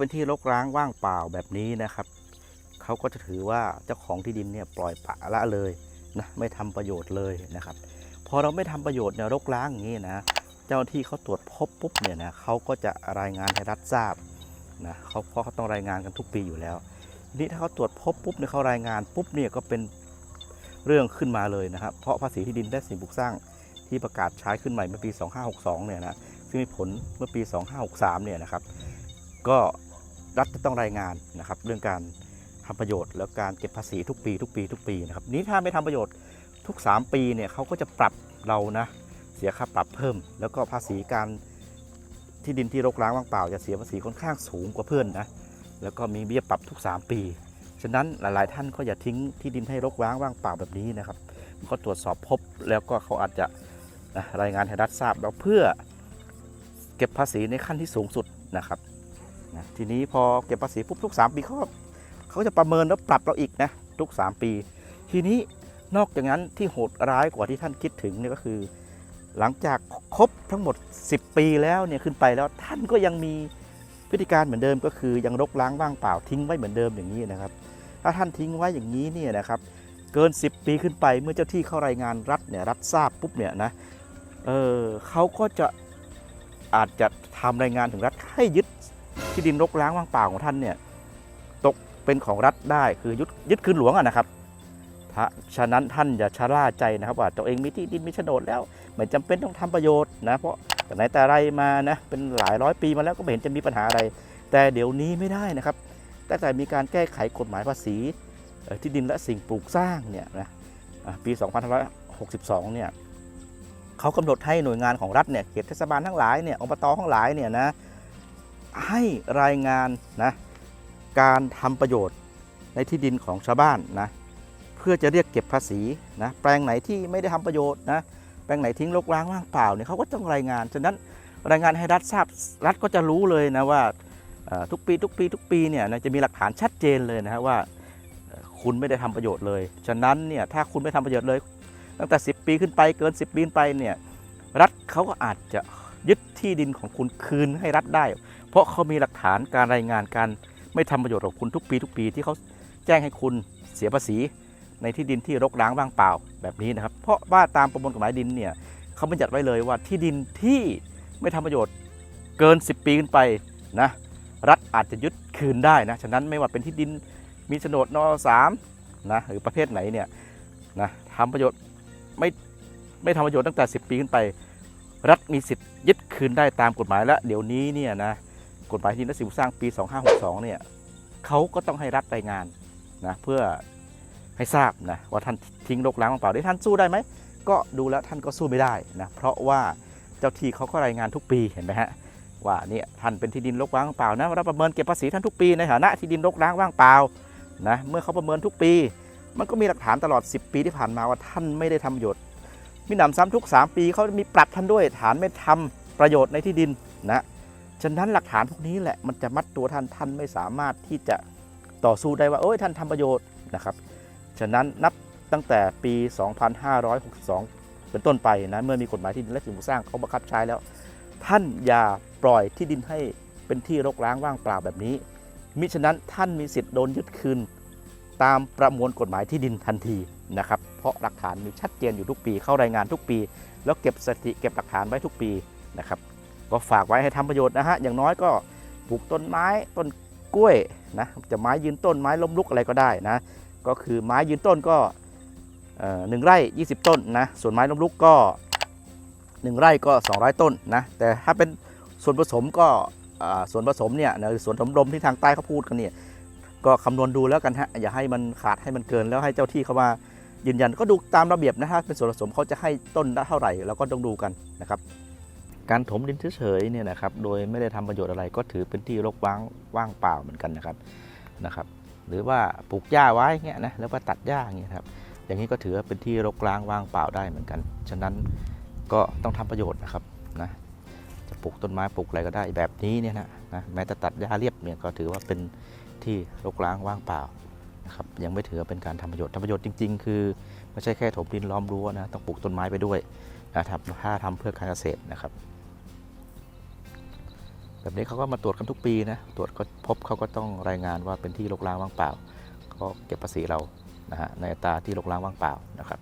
เป็นที่รกร้างว่างเปล่าแบบนี้นะครับ เขาก็จะถือว่าเจ้าของที่ดินเนี่ยปล่อยปะละเลยนะไม่ทำประโยชน์เลยนะครับ พอเราไม่ทำประโยชน์เนี่ยรกร้างอย่างนี้นะ เจ้าหน้าที่เขาตรวจพบปุ๊บเนี่ยนะเขาก็จะรายงานให้รัฐทราบนะเขาเพราะเขาต้องรายงานกันทุกปีอยู่แล้วทีนี้ถ้าเขาตรวจพบปุ๊บเนี่ยเขารายงานปุ๊บเนี่ยก็เป็นเรื่องขึ้นมาเลยนะครับ เพราะภาษีที่ดินและสิ่งปลูกสร้างที่ประกาศใช้ขึ้นใหม่เมื่อปี 2562 เนี่ยนะซึ่งมีผลเมื่อปี 2563 เนี่ยนะครับ ก็ รัฐจะต้องรายงานนะครับเรื่องการทำประโยชน์ แล้วการเก็บภาษีทุกปี ทุกปี ทุกปีนะครับนี้ถ้าไม่ทำประโยชน์ทุก 3 ปีเนี่ยเขาก็จะปรับเรานะเสียค่าปรับเพิ่ม แล้วก็ภาษีการที่ดินที่รกร้างว่างเปล่า จะเสียภาษีค่อนข้างสูงกว่าเพื่อนนะแล้วก็มีเบี้ยปรับทุก 3 ปีฉะนั้นหลาย ๆ ท่านก็อย่าทิ้งที่ดินให้รกร้างว่างเปล่าแบบนี้นะครับก็ตรวจสอบพบแล้วก็เขาอาจจะรายงานให้รัฐทราบแล้วเพื่อเก็บภาษีในขั้นที่สูงสุดนะครับ นะทีนี้พอเก็บภาษีปุ๊บทุก 3 ปีเขาเขาจะประเมินแล้วปรับเราอีกนะทุก 3 ปี ทีนี้นอกจากนั้นที่โหดร้ายกว่าที่ท่านคิดถึงเนี่ยก็คือ หลังจากครบทั้งหมด 10 ปีแล้วเนี่ยขึ้นไปแล้วท่านก็ยังมีพฤติการเหมือนเดิมก็คือยังรกล้างว่างเปล่าทิ้งไว้เหมือนเดิมอย่างนี้นะครับ ถ้าท่านทิ้งไว้อย่างนี้เนี่ยนะครับเกิน 10 ปีขึ้นไปเมื่อเจ้าที่เข้ารายงานรัฐเนี่ยรัฐทราบปุ๊บเนี่ยนะเออเขาก็จะอาจจะทำรายงานถึงรัฐให้ยึด ที่ดินรกร้างว่างเปล่าของท่านเนี่ยตกเป็นของรัฐได้คือยึดยึดคืนหลวงอะนะครับฉะนั้นท่านอย่าชะล่าใจนะครับว่าตัวเองมีที่ดินมีโฉนดแล้วไม่จำเป็นต้องทำประโยชน์นะเพราะแต่ไหนแต่ไรมานะเป็นหลายร้อยปีมาแล้วก็ไม่เห็นจะมีปัญหาอะไร แต่เดี๋ยวนี้ไม่ได้นะครับตั้งแต่มีการแก้ไขกฎหมายภาษีที่ดินและสิ่งปลูกสร้างเนี่ยนะอะปี 2562 เนี่ยเขากำหนดให้หน่วยงานของรัฐเนี่ยเขตเทศบาลทั้งหลายเนี่ยอบตทั้งหลายเนี่ยนะ ให้รายงานนะการทำประโยชน์ในที่ดินของชาวบ้านนะเพื่อจะเรียกเก็บภาษีนะแปลงไหนที่ไม่ได้ทำประโยชน์นะแปลงไหนทิ้งรกร้างว่างเปล่าเนี่ยเขาก็ต้องรายงานฉะนั้นรายงานให้รัฐทราบรัฐก็จะรู้เลยนะว่าทุกปีทุกปีทุกปีเนี่ยจะมีหลักฐานชัดเจนเลยนะฮะว่าคุณไม่ได้ทำประโยชน์เลย ฉะนั้นเนี่ยถ้าคุณไม่ทำประโยชน์เลย ตั้งแต่ 10 ปีขึ้นไปเกิน 10 ปีไปเนี่ยรัฐเขาก็อาจจะ ยึดที่ดินของคุณคืนให้รัฐได้ เพราะเขามีหลักฐานการรายงานการไม่ทำประโยชน์ของคุณทุกปีทุกปีที่เขาแจ้งให้คุณเสียภาษี ในที่ดินที่รกร้างว่างเปล่าแบบนี้นะครับ เพราะว่าตามประมวลกฎหมายดินเนี่ยเขาบัญญัติไว้เลยว่าที่ดินที่ไม่ทำประโยชน์เกิน 10 ปีขึ้นไปนะรัฐอาจจะยึดคืนได้นะฉะนั้นไม่ว่าเป็นที่ดินมีโฉนดนอสามนะหรือประเภทไหนเนี่ยนะทำประโยชน์ไม่ไม่ทำประโยชน์ตั้งแต่ 10 ปีขึ้นไป รัฐมีสิทธิ์ยึดคืนได้ตามกฎหมายและเดี๋ยวนี้เนี่ยนะกฎหมายที่นและสิ่งปลูกสร้างปี 2562 เนี่ยเขาก็ต้องให้รัฐรายงานนะเพื่อให้ทราบนะว่าท่านทิ้งรกร้างว่างเปล่าได้ท่านสู้ได้ไหมก็ดูแล้วท่านก็สู้ไม่ได้นะเพราะว่าเจ้าที่เขาก็รายงานทุกปีเห็นไหมฮะว่าเนี่ยท่านเป็นที่ดินรกร้างว่างเปล่านะเราประเมินเก็บภาษีท่านทุกปีในฐานะที่ดินรกร้างว่างเปล่านะเมื่อเขาประเมินทุกปี มันก็มีหลักฐานตลอด 10 ปีที่ผ่านมาว่าท่านไม่ได้ทำประโยชน์ มีหนำซ้ำทุก 3 ปีเขามีปรับท่านด้วยฐานไม่ทำประโยชน์ในที่ดินนะฉะนั้นหลักฐานพวกนี้แหละมันจะมัดตัวท่านท่านไม่สามารถที่จะต่อสู้ได้ว่าโอ้ยท่านทำประโยชน์นะครับฉะนั้นนับตั้งแต่ปี 2562 เป็นต้นไปนะเมื่อมีกฎหมายที่ดินและสิ่งปลูกสร้างเขาบังคับใช้แล้ว ท่านอย่าปล่อยที่ดินให้เป็นที่รกร้างว่างเปล่าแบบนี้ มิฉะนั้นท่านมีสิทธิ์โดนยึดคืน ตามประมวลกฎหมายที่ดินทันที นะครับเพราะหลักฐานมีชัดเจนอยู่ทุกปี เข้ารายงานทุกปี แล้วเก็บสถิติเก็บหลักฐานไว้ทุกปีนะครับก็ฝากไว้ให้ทำประโยชน์นะฮะอย่างน้อยก็ปลูกต้นไม้ต้นกล้วยนะจะไม้ยืนต้นไม้ล้มลุกอะไรก็ได้นะก็คือไม้ยืนต้นก็หนึ่งไร่ 20 ต้นนะส่วนไม้ล้มลุกก็ 1 ไร่ก็ 200 ต้นนะแต่ถ้าเป็นส่วนผสมก็ส่วนผสมเนี่ยนะหรือส่วนผสมลมที่ทางใต้เขาพูดกันเนี่ยก็คำนวณดูแล้วกันฮะอย่าให้มันขาดให้มันเกินแล้วให้เจ้าที่เขามา ยืนยันก็ดูตามระเบียบนะฮะเป็นส่วนผสมเขาจะให้ต้นละเท่าไหร่เราก็ต้องดูกันนะครับการถมดินเฉยๆเนี่ยนะครับโดยไม่ได้ทำประโยชน์อะไรก็ถือเป็นที่รกว่างว่างเปล่าเหมือนกันนะครับนะครับ หรือว่าปลูกหญ้าไว้เงี้ยนะแล้วก็ตัดหญ้าเงี้ยครับอย่างนี้ก็ถือว่าเป็นที่รกร้างว่างเปล่าได้เหมือนกัน ฉะนั้นก็ต้องทำประโยชน์นะครับนะจะปลูกต้นไม้ปลูกอะไรก็ได้แบบนี้เนี่ยนะนะแม้แต่ตัดหญ้าเรียบเนี่ยก็ถือว่าเป็นที่รกร้างว่างเปล่า นะครับยังไม่ถือว่าเป็นการทำประโยชน์ทำประโยชน์จริง ๆ คือไม่ใช่แค่ถมดินล้อมรั้วนะต้องปลูกต้นไม้ไปด้วยนะครับถ้าทำเพื่อการเกษตรนะครับ แบบนี้เขาก็มาตรวจกันทุกปีนะตรวจก็พบเขาก็ต้องรายงานว่าเป็นที่รกร้างว่างเปล่า ก็เก็บภาษีเรานะฮะในอัตราที่รกร้างว่างเปล่านะครับ